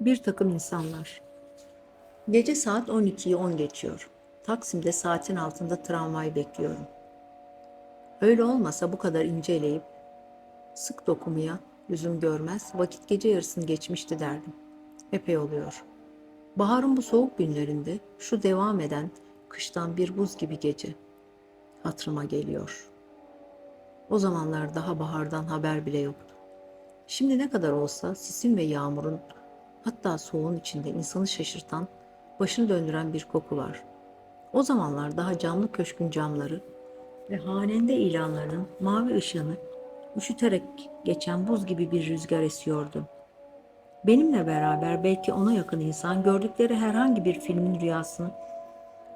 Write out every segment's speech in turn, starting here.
Bir takım insanlar. Gece saat 12'yi 10 geçiyor. Taksim'de saatin altında tramvay bekliyorum. Öyle olmasa bu kadar inceleyip sık dokumaya lüzum görmez, vakit gece yarısını geçmişti derdim. Epey oluyor. Baharın bu soğuk günlerinde şu devam eden kıştan bir buz gibi gece hatırıma geliyor. O zamanlar daha bahardan haber bile yoktu. Şimdi ne kadar olsa sisin ve yağmurun hatta soğuğun içinde insanı şaşırtan, başını döndüren bir koku var. O zamanlar daha camlı köşkün camları ve hanende ilanlarının mavi ışığını üşüterek geçen buz gibi bir rüzgar esiyordu. Benimle beraber belki ona yakın insan gördükleri herhangi bir filmin rüyasını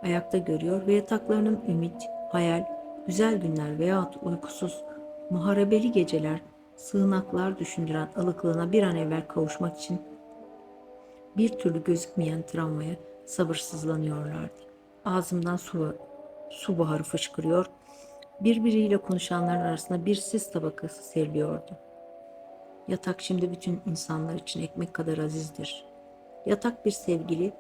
ayakta görüyor ve yataklarının ümit, hayal, güzel günler veyahut uykusuz, muharebeli geceler, sığınaklar düşündüren ılıklığına bir an evvel kavuşmak için bir türlü gözükmeyen tramvaya sabırsızlanıyorlardı. Ağzımdan su, su buharı fışkırıyor, birbiriyle konuşanların arasında bir sis tabakası seriliyordu. Yatak şimdi bütün insanlar için ekmek kadar azizdir. Yatak bir sevgili,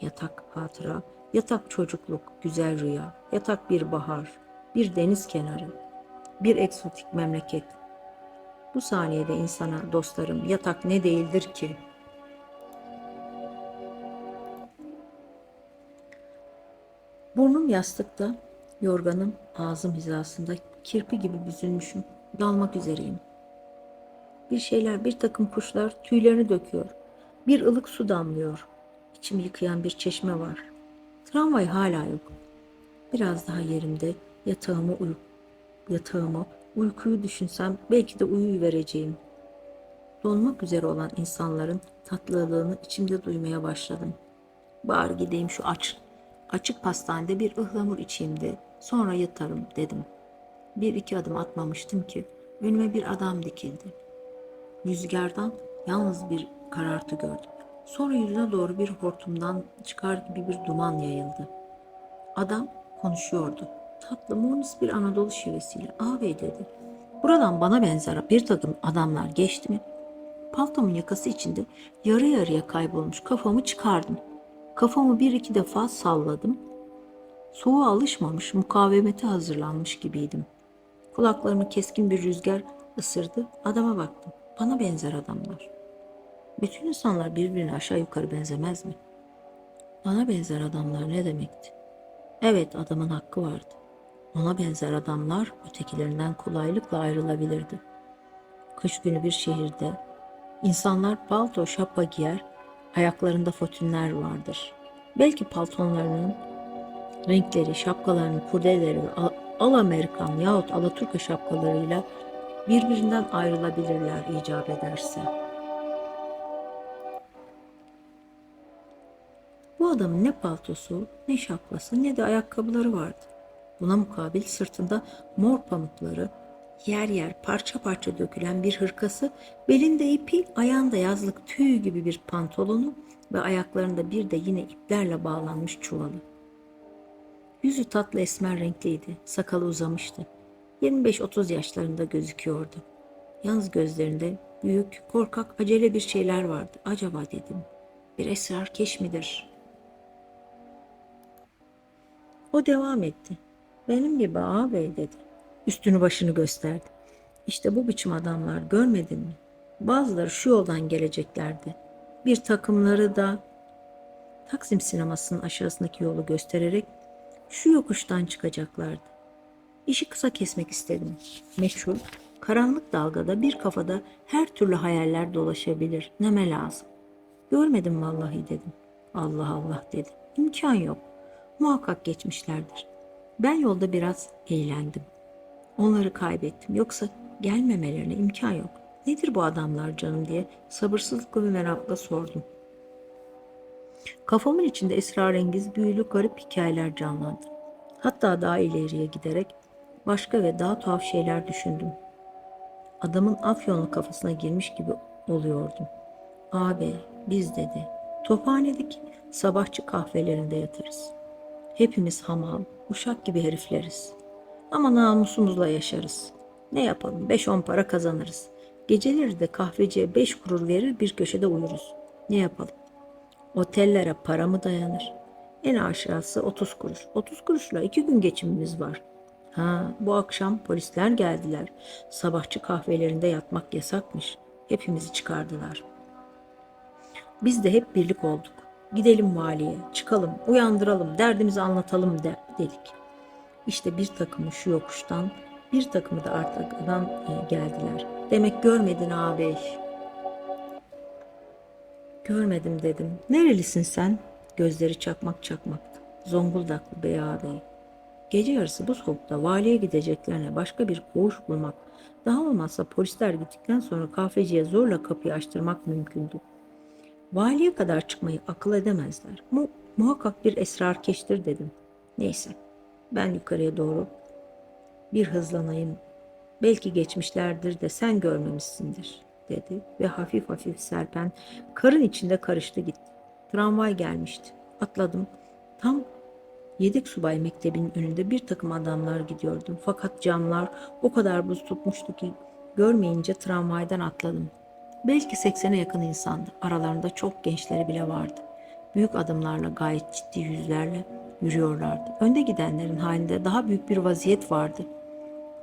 yatak hatıra, yatak çocukluk, güzel rüya, yatak bir bahar, bir deniz kenarı, bir eksotik memleket. Bu saniyede insana dostlarım yatak ne değildir ki? Burnum yastıkta, yorganım ağzım hizasında kirpi gibi büzülmüşüm. Dalmak üzereyim. Bir şeyler, bir takım kuşlar tüylerini döküyor. Bir ılık su damlıyor. İçimi yıkayan bir çeşme var. Tramvay hala yok. Biraz daha yerimde yatağımı uyu yatağımı, uykuyu düşünsem belki de uyu vereceğim. Donmak üzere olan insanların tatlılığını içimde duymaya başladım. Bari gideyim şu aç, açık pastanede bir ıhlamur içeyim de sonra yatarım dedim. Bir iki adım atmamıştım ki önüme bir adam dikildi. Rüzgardan yalnız bir karartı gördüm. Sonra yüzüne doğru bir hortumdan çıkar gibi bir duman yayıldı. Adam konuşuyordu. Tatlı munis bir Anadolu şivesiyle ağabey dedi. Buradan bana benzer bir takım adamlar geçti mi? Paltomun yakası içinde yarı yarıya kaybolmuş kafamı çıkardım. Kafamı bir iki defa salladım. Soğuğa alışmamış, mukavemete hazırlanmış gibiydim. Kulaklarımı keskin bir rüzgar ısırdı. Adama baktım. Bana benzer adamlar. Bütün insanlar birbirine aşağı yukarı benzemez mi? Bana benzer adamlar ne demekti? Evet adamın hakkı vardı. Ona benzer adamlar ötekilerinden kolaylıkla ayrılabilirdi. Kış günü bir şehirde insanlar palto şapka giyer, ayaklarında fotünler vardır. Belki paltonlarının renkleri, şapkalarının kurdeleri ve Al- Al-Amerikan yahut Alaturka şapkalarıyla birbirinden ayrılabilirler icap ederse. Bu adamın ne paltosu, ne şapkası, ne de ayakkabıları vardı. Buna mukabil sırtında mor pamukları, yer yer parça parça dökülen bir hırkası, belinde ipi, ayağında yazlık tüy gibi bir pantolonu ve ayaklarında bir de yine iplerle bağlanmış çuvalı. Yüzü tatlı esmer renkliydi, sakalı uzamıştı. 25-30 yaşlarında gözüküyordu. Yalnız gözlerinde büyük, korkak, acele bir şeyler vardı. Acaba dedim, bir esrar keş midir? O devam etti. Benim gibi ağabey dedi. Üstünü başını gösterdi. İşte bu biçim adamlar görmedin mi? Bazıları şu yoldan geleceklerdi. Bir takımları da Taksim sinemasının aşağısındaki yolu göstererek şu yokuştan çıkacaklardı. İşi kısa kesmek istedim. Meçhul, karanlık dalgada bir kafada her türlü hayaller dolaşabilir. Neme lazım. Görmedim vallahi dedim. Allah Allah dedim. İmkan yok. Muhakkak geçmişlerdir. Ben yolda biraz eğlendim. Onları kaybettim. Yoksa gelmemelerine imkan yok. Nedir bu adamlar canım diye sabırsızlıkla ve merakla sordum. Kafamın içinde esrarengiz, büyülü, garip hikayeler canlandı. Hatta daha ileriye giderek başka ve daha tuhaf şeyler düşündüm. Adamın afyonlu kafasına girmiş gibi oluyordum. Abi biz dedi, tophanedeki sabahçı kahvelerinde yatarız. Hepimiz hamal, uşak gibi herifleriz. Ama namusumuzla yaşarız. Ne yapalım, beş on para kazanırız. Geceleri de kahveciye beş kurur verir bir köşede uyuruz. Ne yapalım? Otellere para mı dayanır? En aşağısı 30 kuruş. 30 kuruşla iki gün geçimimiz var. Ha, bu akşam polisler geldiler. Sabahçı kahvelerinde yatmak yasakmış. Hepimizi çıkardılar. Biz de hep birlik olduk. Gidelim valiye, çıkalım, uyandıralım, derdimizi anlatalım de, dedik. İşte bir takımı şu yokuştan, bir takımı da arkadan e, geldiler. Demek görmedin ağabey. Görmedim dedim. Nerelisin sen? Gözleri çakmak çakmaktı. Zonguldaklı bey ağabey. Gece yarısı bu soğukta valiye gideceklerine başka bir koğuş bulmak, daha olmazsa polisler gittikten sonra kahveciye zorla kapıyı açtırmak mümkündü. Valiye kadar çıkmayı akıl edemezler. Mu muhakkak bir esrarkeştir dedim. Neyse, ben yukarıya doğru bir hızlanayım. Belki geçmişlerdir de sen görmemişsindir dedi ve hafif hafif serpen karın içinde karıştı gitti. Tramvay gelmişti. Atladım. Tam Yedek subay mektebinin önünde bir takım adamlar gidiyordu. Fakat camlar o kadar buz tutmuştu ki görmeyince tramvaydan atladım. Belki 80'e yakın insandı. Aralarında çok gençleri bile vardı. Büyük adımlarla gayet ciddi yüzlerle yürüyorlardı. Önde gidenlerin halinde daha büyük bir vaziyet vardı.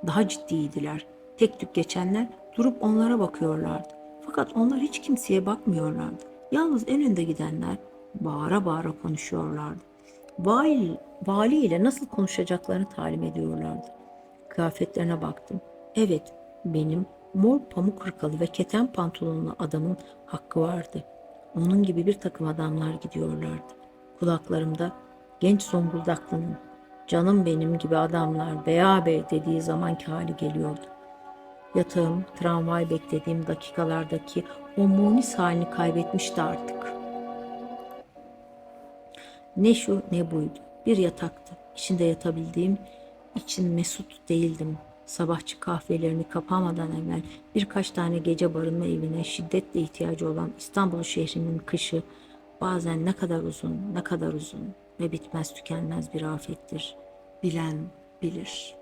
Daha ciddiydiler. Tek tük geçenler durup onlara bakıyorlardı. Fakat onlar hiç kimseye bakmıyorlardı. Yalnız en önde gidenler bağıra bağıra konuşuyorlardı. Vali, vali ile nasıl konuşacaklarını talim ediyorlardı. Kıyafetlerine baktım. Evet, benim mor pamuk hırkalı ve keten pantolonlu adamın hakkı vardı. Onun gibi bir takım adamlar gidiyorlardı. Kulaklarımda genç Zonguldaklı'nın canım benim gibi adamlar bey dediği zamanki hali geliyordu. Yatağım tramvay beklediğim dakikalardaki o munis halini kaybetmişti artık. Ne şu ne buydu. Bir yataktı. İçinde yatabildiğim için mesut değildim. Sabahçı kahvelerini kapamadan evvel birkaç tane gece barınma evine şiddetle ihtiyacı olan İstanbul şehrinin kışı bazen ne kadar uzun, ne kadar uzun ve bitmez tükenmez bir afettir. Bilen bilir.''